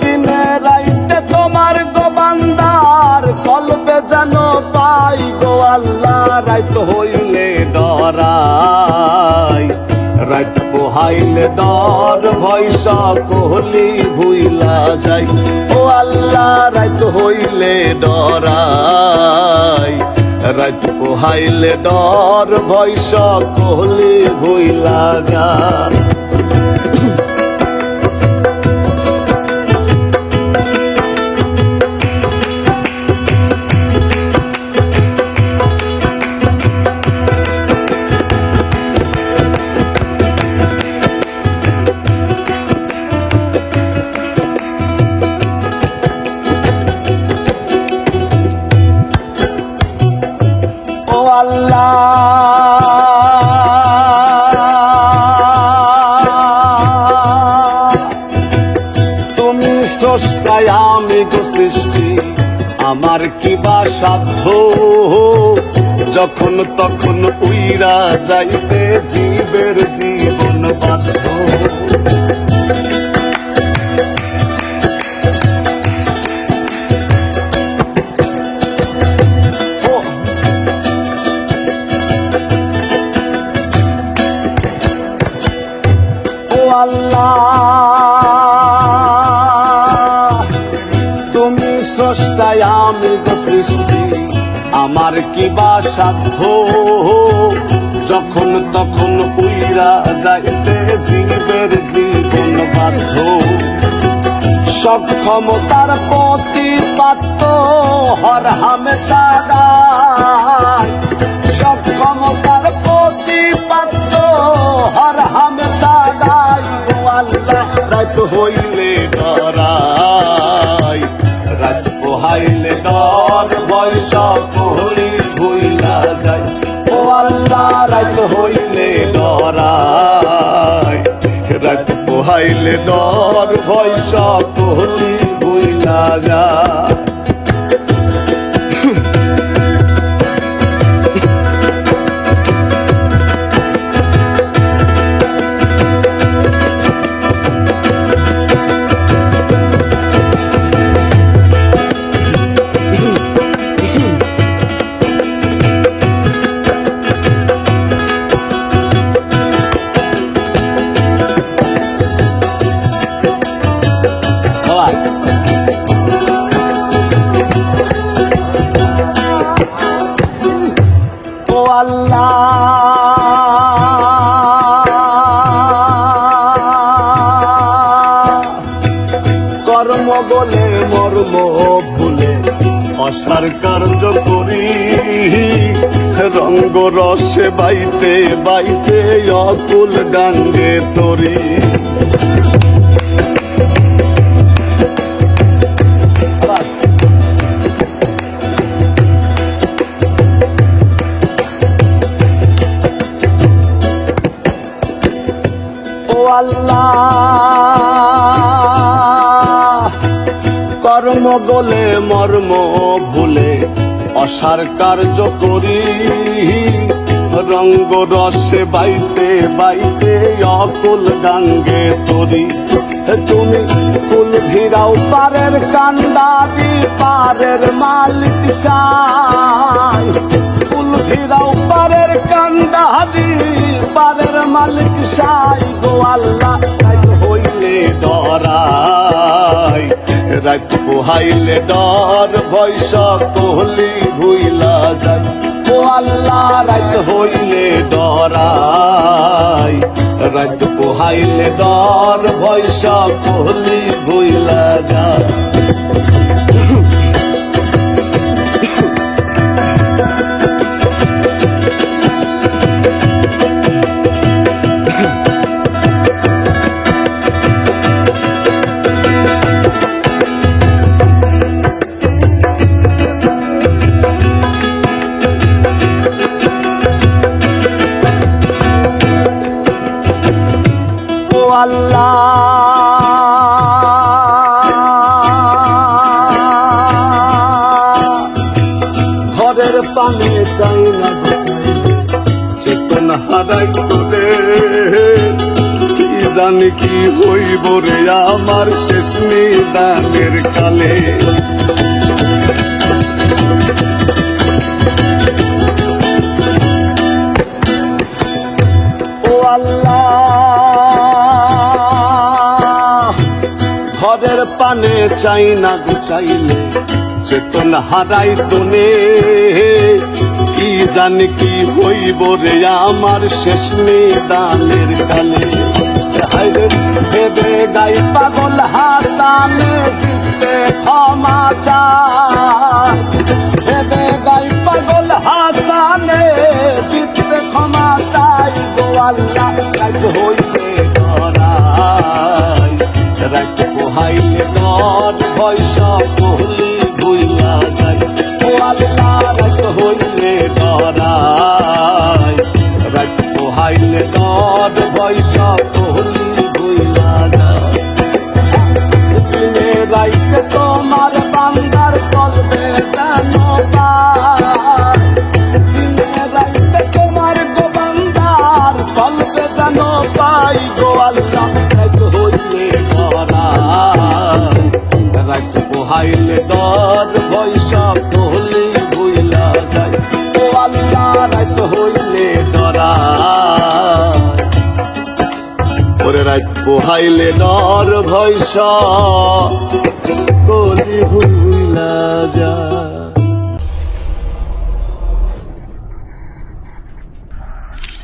দিনে রাইতে তোমার গোবান্দার কলবে যেন পাই গো আল্লাহ, রাইত হইলে ডরাই। রাত পোহাইলে ডর, ভয় সকলি ভুইলা যাই। ও আল্লাহ রাত হইলে ডরাই। রাত পোহাইলে ডর, ভয় সকলি ভুইলা যায় স্রষ্টায় আমি গো সৃষ্টি আমার কি বা সাধ্য? যখন তখন উইরা যাইতে জীবের জীবন বাধ্য। আল্লাহ সৃষ্টি, আমার কি বা সাধ্য? যখন তখন উইরা যাইতে জীবের জীবন বাধ্য। সব ক্ষমতার পতি প্রতিপাত্য হর হামেশা গায় সক্ষমতার পোহাইলে ডর ভয় সকলি বুঝা যায় কর্ম বলে মর্ম ভুলে অসার কার্য করি। রঙ্গ রসে বাইতে বাইতে অকুল ডাঙ্গে তরি। আল্লাহ। কর্ম বলে মর্ম ভুলে অসার কার্য করি। রঙ্গ রসে বাইতে বাইতে অকুল গাঙ্গে তরি। তুমি কুল ভিড়াও পারের কান্দাদি পারের মালিক সাই ভিড়াও পারের কান্দাদি পারের মালিক সাই গো আল্লাহ হইলে ডরাই। রাত পোহাইলে ডর ভয়স কোহলি ভুইলা যায় ও আল্লাহ রাত হইলে ডরাই। রাত পোহাইলে ডর ভয়স কোহলি ভুইলা যায় পানে চাই না চেতন হারাই তোলে, কি জানি কি হইব রে আমার শেষ নিদানের কালে। ও আল্লাহ, ঘরের পানে চাই না গুচাইলে চেতন হারাই তোনে। কি জানি কি হইব রে আমার শেষ নিদানের কালে ভেবে গাই পাগল হাসানে, জিতে ক্ষমা ভেবে গাই পাগল হাসানে, জিতে ক্ষমা চাই গো হইলে ডরাই। ডর ভয়স কহলি ওরে রাত পোহাইলে ডর ভয়স কলি ভুলা যায়।